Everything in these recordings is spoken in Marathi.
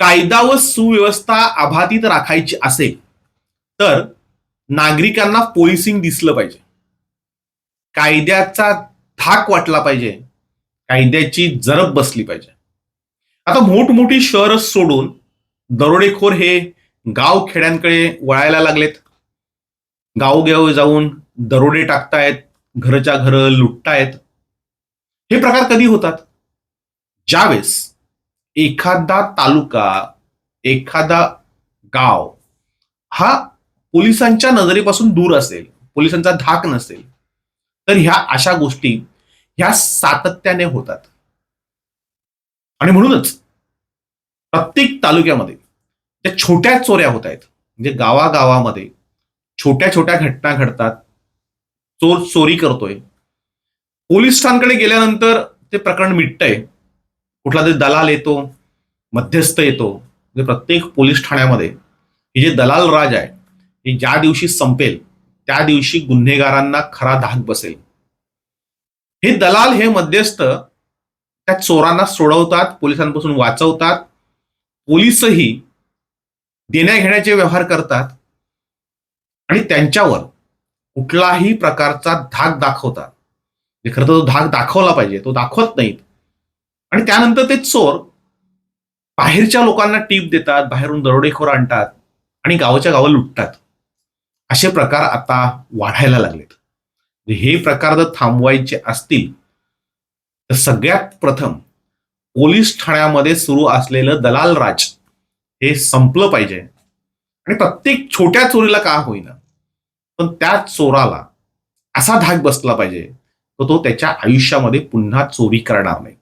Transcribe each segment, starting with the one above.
कायदा व सुव्यवस्था अबाधित राखायची असेल तर नागरिकांना पोलिसिंग दिसलं पाहिजे. कायद्याचा धाक वाटला पाहिजे. कायद्याची जरब बसली पाहिजे. आता मोठमोठी शहरं सोडून दरोडेखोर हे गाव खेड्यांकडे वळायला लागलेत. गावोगाव जाऊन दरोडे टाकतायत घरच्या घर लुटतायत. हे प्रकार कधी होतात? ज्यावेळेस एखादा तालुका एखादा गाव हा पोलिसांच्या नजरेपासून दूर असेल पोलिसांचा धाक नसेल तर ह्या अशा गोष्टी ह्या सातत्याने होतात. आणि म्हणूनच प्रत्येक तालुक्यामध्ये त्या छोट्या चोऱ्या होत आहेत म्हणजे गावागावामध्ये छोट्या छोट्या घटना घडतात चोर चोरी करतोय पोलीस ठाणकडे गेल्यानंतर ते प्रकरण मिटतंय कुठला तरी दलाल येतो मध्यस्थ येतो म्हणजे प्रत्येक पोलीस ठाण्यामध्ये हे जे दलाल राज आहे हे ज्या दिवशी संपेल त्या दिवशी गुन्हेगारांना खरा धाक बसेल. हे दलाल हे मध्यस्थ त्या चोरांना सोडवतात पोलिसांपासून वाचवतात पोलीसही देण्याघेण्याचे व्यवहार करतात आणि त्यांच्यावर कुठलाही प्रकारचा धाक दाखवतात. म्हणजे खरं तर तो धाक दाखवला पाहिजे तो दाखवत नाहीत. आणि त्यानंतर ते चोर बाहेरच्या लोकांना टीप देतात बाहेरून दरोडेखोर आणतात आणि गावाच्या गावं लुटतात. असे प्रकार आता वाढायला लागलेत. हे प्रकार जर थांबवायचे असतील तर सगळ्यात प्रथम पोलीस ठाण्यामध्ये सुरू असलेलं दलाल राज हे संपलं पाहिजे. आणि प्रत्येक छोट्या चोरीला का होईना पण त्या चोराला असा धाक बसला पाहिजे तर तो त्याच्या आयुष्यामध्ये पुन्हा चोरी करणार नाही.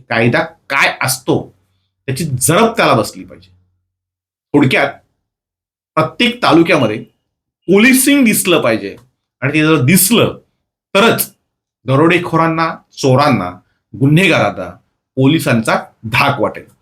कायदा काय असतो त्याची जरब त्याला बसली पाहिजे. थोडक्यात प्रत्येक तालुक्यामध्ये पोलिसिंग दिसलं पाहिजे. आणि ते जर दिसलं तरच दरोडेखोरांना चोरांना गुन्हेगारांना पोलिसांचा धाक वाटेल.